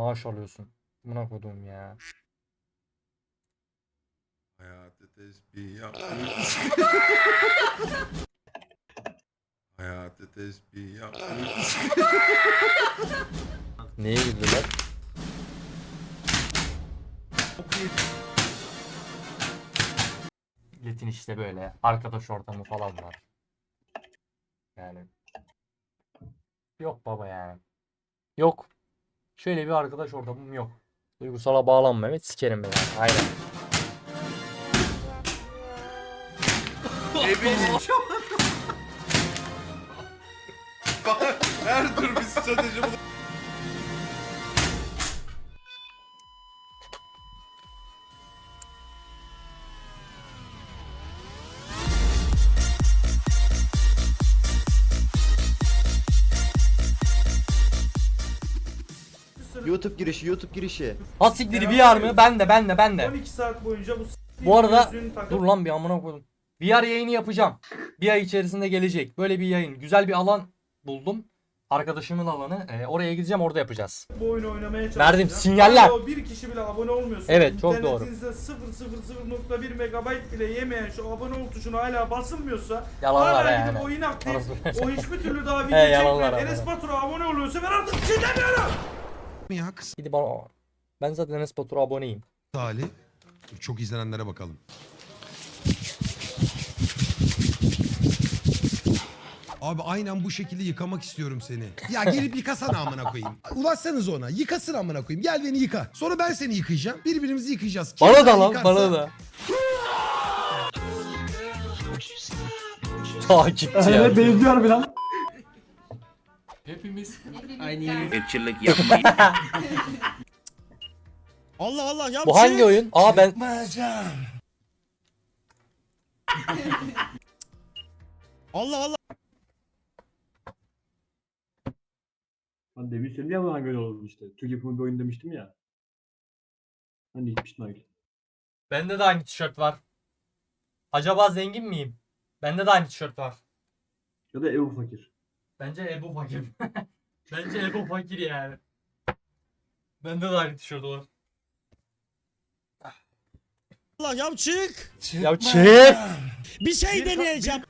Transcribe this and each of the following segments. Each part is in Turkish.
Maaş alıyorsun. Buna koduğum ya. Hayatı tesbih yap. Hayatı tesbih yap. Neye gidiyorlar? Milletin işte böyle arkadaş ortamı falan var. Yani. Yok baba yani. Yok. Şöyle bir arkadaş ortamım yok. Duygusala bağlanma evet sikerim ben. Aynen. Ne bileyim. Her tür bir strateji bulup YouTube girişi, YouTube girişi. Ha siktir VR mı? Ben de ben de ben de. 12 saat boyunca bu Bu arada dur lan bir amına koydum. VR yayını yapacağım. Bir ay içerisinde gelecek. Böyle bir yayın. Güzel bir alan buldum. Arkadaşımın alanı. Ee, oraya gideceğim orada yapacağız. bu oyunu oynamaya çalışacağım. Verdim sinyaller. Bir kişi bile abone olmuyorsun. Evet, çok doğru. İnternetinizde 0.0.1 megabayt bile yemeyen şu abone ol tuşuna hala basılmıyorsa Yalanlar hala yani. gidip o inaktif Orası- o hiçbir türlü daha video He, yalanlar çekmeyen. Enes Batur'a abone oluyorsa ben artık bir şey demiyorum. Ya kısa Gidip bana... Ben zaten Enes Batur'a aboneyim. hali. Çok izlenenlere bakalım. Abi aynen bu şekilde yıkamak istiyorum seni. Ya gelip yıkasana amına koyayım. Ulaşsanız ona. Yıkasın amına koyayım. Gel beni yıka. Sonra ben seni yıkayacağım. Birbirimizi yıkayacağız. Kim Bana da lan yıkarsa- bana da. Takipçi ya. benziyor bir lan. Irkçılık yapmayın. Allah Allah ya Bu hangi oyun? Aa ben Allah Allah. Lan demin söyledim ya bana göre olur işte. Türk yapımı bir oyun demiştim ya. Hani gitmiştin öyle. bende de aynı tişört var. Acaba zengin miyim? Bende de aynı tişört var. Ya da Ebu Fakir. Bence Ebu Fakir. Bence Ebu Fakir yani. Bende de aynı tişört var. Allah ya çık. Ya çık. Bir şey deneyeceğim.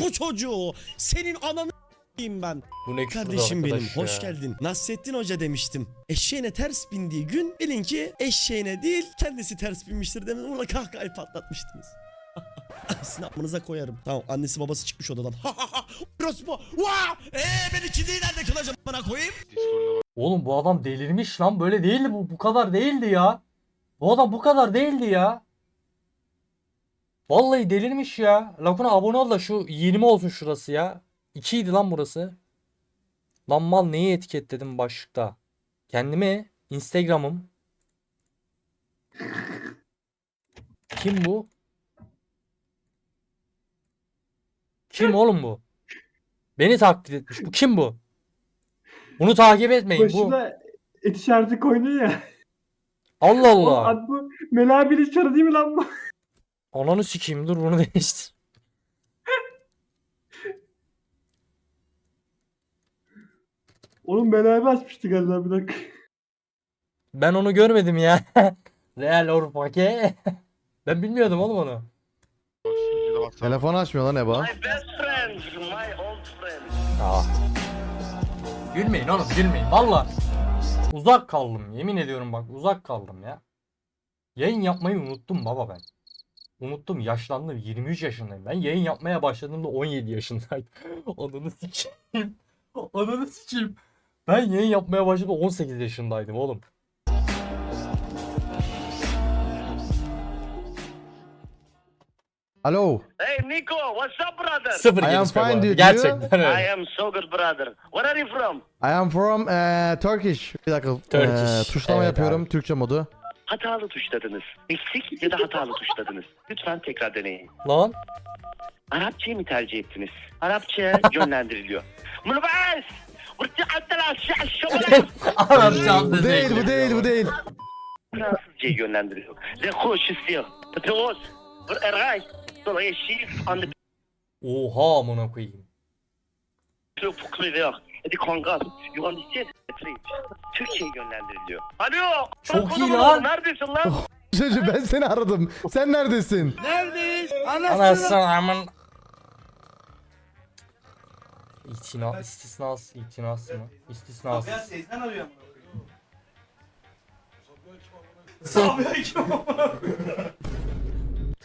Bu çocuğu. Senin ananı s**eyim ben. Bu ne Kardeşim benim arkadaş hoş ya. geldin. Nasrettin Hoca demiştim. Eşeğine ters bindiği gün bilin ki eşeğine değil kendisi ters binmiştir demin orada kahkahayı patlatmıştınız. Sizin aklınıza koyarım. Tamam annesi babası çıkmış odadan. Ha ha. Orospu. Vaa! Eee ben ikinciyi nerede kılacağım bana koyayım? Oğlum bu adam delirmiş lan. Böyle değildi bu. Bu kadar değildi ya. Bu adam bu kadar değildi ya. Vallahi delirmiş ya. Lakuna abone ol da şu 20 olsun şurası ya. 2 idi lan burası. Lan mal neyi etiketledim başlıkta? Kendime Instagram'ım. Kim bu? Kim oğlum bu? Beni taklit etmiş. Bu kim bu? Bunu takip etmeyin. Bu Başına et işareti koydun ya. Allah Allah. ad bu. Melabili çarı değil mi lan bu? Ananı sikeyim dur bunu değiştir. Onun belabi açmıştı galiba bir dakika. Ben onu görmedim ya. Real Orpake. ben bilmiyordum oğlum onu. Telefon açmıyor lan Eba. Aa. Gülmeyin oğlum gülmeyin valla. Uzak kaldım yemin ediyorum bak uzak kaldım ya. Yayın yapmayı unuttum baba ben. Unuttum yaşlandım 23 yaşındayım. Ben yayın yapmaya başladığımda 17 yaşındaydım. Ananı sikeyim. Ananı sikeyim. Ben yayın yapmaya başladığımda 18 yaşındaydım oğlum. Alo. hey Nico, what's up brother? Sıfır I am gelişme bu fine, arada. dude. Gerçekten I öyle. am so good brother. Where are you from? I am from eh, Turkish. Bir dakika. Turkish. eh, tuşlama Evet yapıyorum abi. Türkçe modu. Hatalı tuşladınız. Eksik ya da hatalı tuşladınız. Lütfen tekrar deneyin. Lan. Arapçayı mı tercih ettiniz? Arapça yönlendiriliyor. Mulbas! Vurti attala şa şokola. Arapça Bu değil, bu değil, bu değil. Fransızca yönlendiriliyor. Le hoş istiyor. Vur ergay. Dolayı şiir andı Oha amına koyayım. pour crever. Hadi kanka. You understand? Türkiye'ye yönlendiriliyor. Alo. Çok iyi lan. Neredesin lan? Çocuğum ben seni aradım. Sen neredesin? Anasını amın. İtina, istisnas, itinası mı? İstisnas. Ya teyzen arıyor.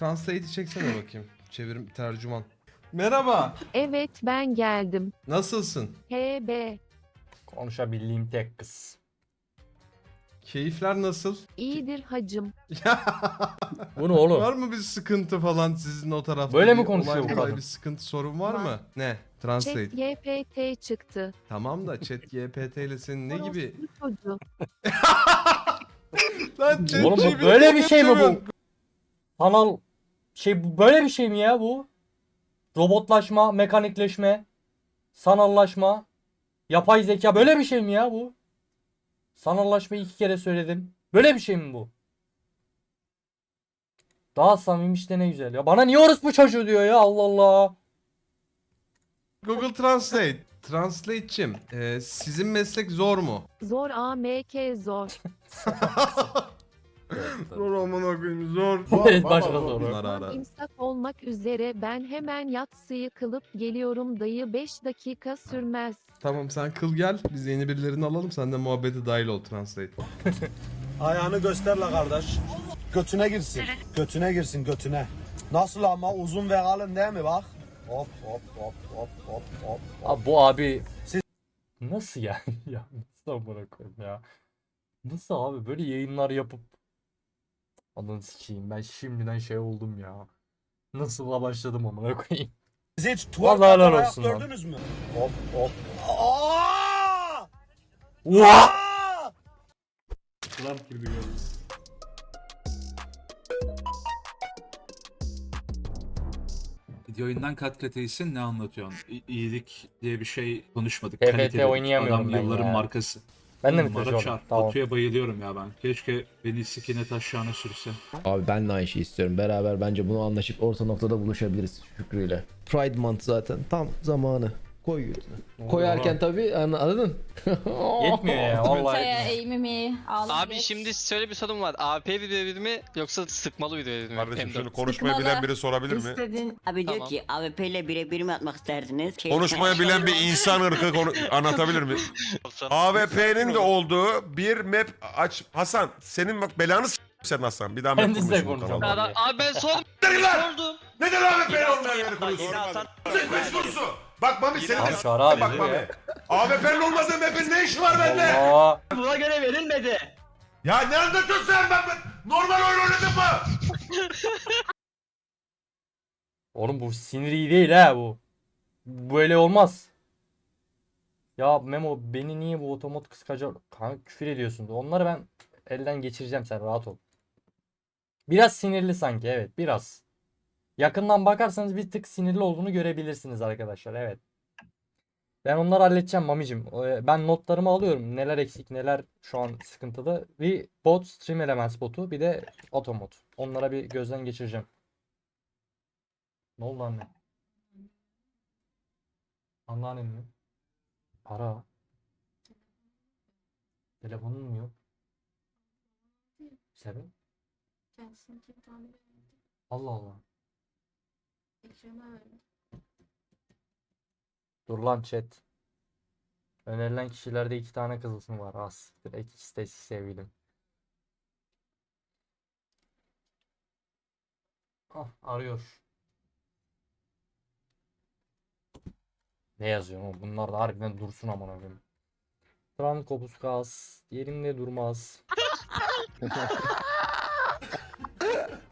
Translate'i çeksene bakayım. Çevirim tercüman. Merhaba. Evet ben geldim. Nasılsın? HB. Konuşabildiğim tek kız. Keyifler nasıl? İyidir hacım. Bu ne oğlum? Var mı bir sıkıntı falan sizin o tarafta? Böyle mi bir konuşuyor olay, bu olay, kadın? Bir sıkıntı sorun var mı? Var. Ne? Chat Translate. YPT çıktı. Tamam da chat GPT ile senin ne gibi? Çocuğu. Lan chat Oğlum bu GPT böyle bir şey mi bu? konuşamıyorum. Şey böyle bir şey mi ya bu? Robotlaşma, mekanikleşme, sanallaşma, yapay zeka böyle bir şey mi ya bu? Sanallaşmayı iki kere söyledim. Böyle bir şey mi bu? Daha samimi işte ne güzel ya. Bana niye orospu çocuğu diyor ya Allah Allah. Google Translate. Translate'çim, e, sizin meslek zor mu? Zor AMK zor. Zor aman koyayım zor. Evet başka soru. Bunlar ara. İmsak olmak üzere ben hemen yatsıyı kılıp geliyorum dayı 5 dakika sürmez. Tamam sen kıl gel. Biz yeni birilerini alalım. Sen de muhabbete dahil ol Translate. Ayağını göster la kardeş. Götüne girsin. Götüne girsin götüne. Nasıl ama uzun ve kalın değil mi bak? Hop hop hop hop hop hop. Abi bu abi Siz- nasıl yani ya nasıl amına koyayım ya nasıl abi böyle yayınlar yapıp ananı sikeyim ben şimdiden şey oldum ya nasıl başladım amına koyayım Siz hiç twerk Vallahi helal olsun lan. gördünüz mü? Hop hop. Aa! Trump gibi gördüm. Video oyundan kat kat iyisin ne anlatıyorsun? İ- iyilik diye bir şey konuşmadık. TFT kalite dedik. oynayamıyorum Adam ben yılların ya. markası. Ben de mi taşıyorum tamam Batu'ya bayılıyorum ya ben. Keşke beni sikine taşağına sürse. Abi ben de aynı şeyi istiyorum. Beraber bence bunu anlaşıp orta noktada buluşabiliriz Şükrü'yle. Pride Month zaten tam zamanı. Koy götüne. Koyarken tabii an- anladın? yetmiyor ya vallahi eğimimi Abi şimdi şöyle bir sorun var. AP video mi yoksa sıkmalı video mi? Kardeşim M4. şunu konuşmayı bilen biri sorabilir mi? İstedin. Abi diyor ki, AWP ile birebir mi atmak isterdiniz? Konuşmayı bilen bir insan ırkı konu- anlatabilir mi? AWP'nin de olduğu bir map aç. Hasan senin bak belanı s- sen Hasan. Bir daha map Kendisi de kurmuşsun bu konuşalım. kanalda. Abi ben sordum. Sordum. Neden AWP'nin olmayan yeri kuruyorsun? Quiz konusu. Bak Mami senin Abi de Çağrı abi bak Mami. AWP'nin olmadığı map'in ne işi var bende? Allah Buna göre verilmedi. Ya ne anlatıyorsun sen? Ben, normal oyun oynadım mı? oğlum bu sinir iyi değil ha bu böyle olmaz ya Memo beni niye bu otomot kıskaca kanka küfür ediyorsun onları ben elden geçireceğim sen rahat ol biraz sinirli sanki evet biraz yakından bakarsanız bir tık sinirli olduğunu görebilirsiniz arkadaşlar evet ben onları halledeceğim mamicim Ee, ben notlarımı alıyorum neler eksik neler şu an sıkıntıda bir bot stream elements botu bir de otomot onlara bir gözden geçireceğim ne oldu anne? Anneannem mi? Para. Telefonun mu yok? Sebep? Allah Allah. Dur lan chat. Önerilen kişilerde iki tane kızılsın var. Az siktir. İkisi de sevgilim. Ah arıyor. Ne yazıyor oğlum? Bunlar da harbiden dursun amına koyayım. Franco Puskas yerimde durmaz.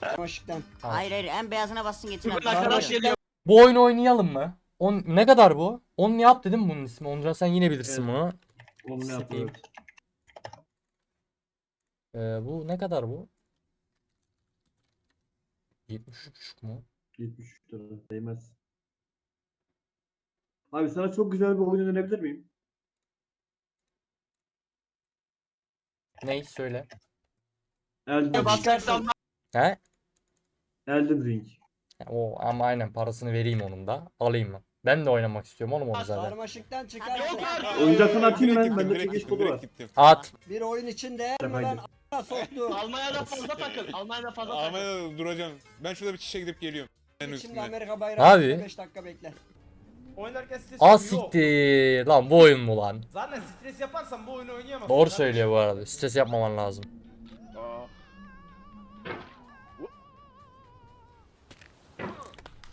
Aşktan. Hayır hayır en beyazına bassın geçin abi. Arkadaş geliyor. Bu oyunu oynayalım mı? On, ne kadar bu? On ne yap dedim bunun ismi. Oncan sen yine bilirsin bunu. Onu ne yapıyor? Ee, bu ne kadar bu? 73 mu? 73 lira. Değmez. Abi sana çok güzel bir oyun önerebilir miyim? Ney söyle. Elden Ring. He? Elden Ring. O ama aynen parasını vereyim onun da. Alayım mı? Ben de oynamak istiyorum oğlum onu zaten. Sarmaşıktan çıkar. Oyuncaktan atayım ben. Bende çekiş kodu var. At. Bir oyun içinde Haydi. lan a**a soktu. Almanya'da fazla takıl. Almanya'da fazla Almanya'da duracağım. Ben şurada bir çişe gidip geliyorum. Şimdi Amerika bayrağı. Abi. 5 dakika bekle. Oynarken stres yok. siktir. Lan bu oyun mu lan? Zaten stres yaparsan bu oyunu oynayamazsın. Doğru söylüyor bu arada. Stres yapmaman lazım.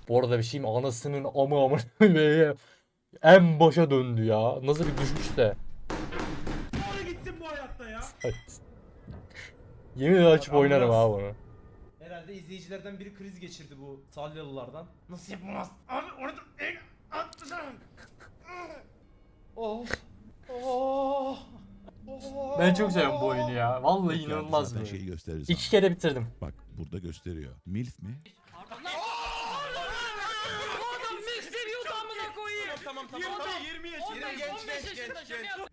Bu arada bir şeyim anasının amı amı en başa döndü ya. Nasıl bir düşüş de. Doğru gitsin bu hayatta ya. Yemin ederim açıp Bak, oynarım ambulans. ha bunu. Herhalde izleyicilerden biri kriz geçirdi bu Salyalılardan. Nasıl yapamaz? Abi orada atlasana. Oh. Oh. Oh. Ben çok seviyorum bu oyunu ya. Vallahi inanılmaz bir gösterir İki kere bitirdim. Bak burada gösteriyor. Milf mi? Tamam tamam tamam. 20 yaşında genç genç genç genç.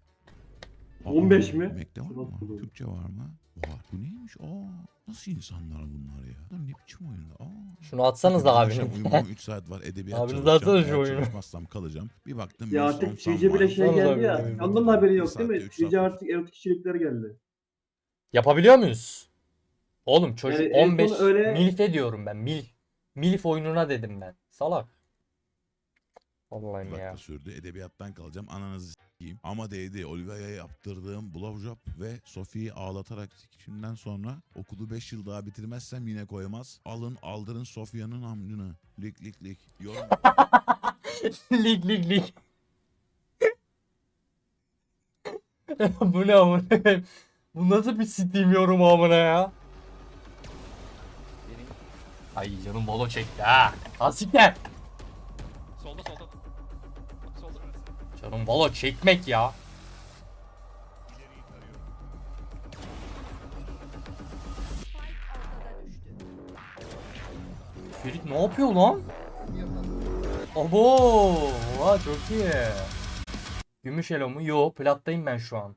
15 mi? Yemekte var mı? Nasıl? Türkçe var mı? Var. Bu neymiş? Aa, nasıl insanlar bunlar ya? Lan ne biçim oyunlar? Aa. Şunu atsanız da abinin. 3 saat var edebiyat Abiniz çalışacağım. atsana şu oyunu. çalışmazsam kalacağım. Bir baktım Ya Milf artık CC bile şey geldi ya. da haberi yok değil mi? CC artık erotik kişilikler geldi. Yapabiliyor muyuz? Oğlum çocuk Yani en son 15 öyle- milfe diyorum ben. Mil. Milf oyununa dedim ben. Salak. Vallahi Bir ya. sürdü. Edebiyattan kalacağım. Ananızı s**eyim. Ama değdi. Olivia'ya yaptırdığım blowjob ve Sophie'yi ağlatarak sikişimden sonra okulu 5 yıl daha bitirmezsem yine koymaz. Alın aldırın Sophia'nın amcını. Lik lik lik. Yorum lig lig lig. Bu ne amına koyayım? Bu nasıl bir Steam yorumu amına ya? Ay canım balo çekti ha. Asikler. Canım balo çekmek ya. Ferit ne yapıyor lan? Abo! Oha çok iyi. Gümüş elo mu? Yo plattayım ben şu an.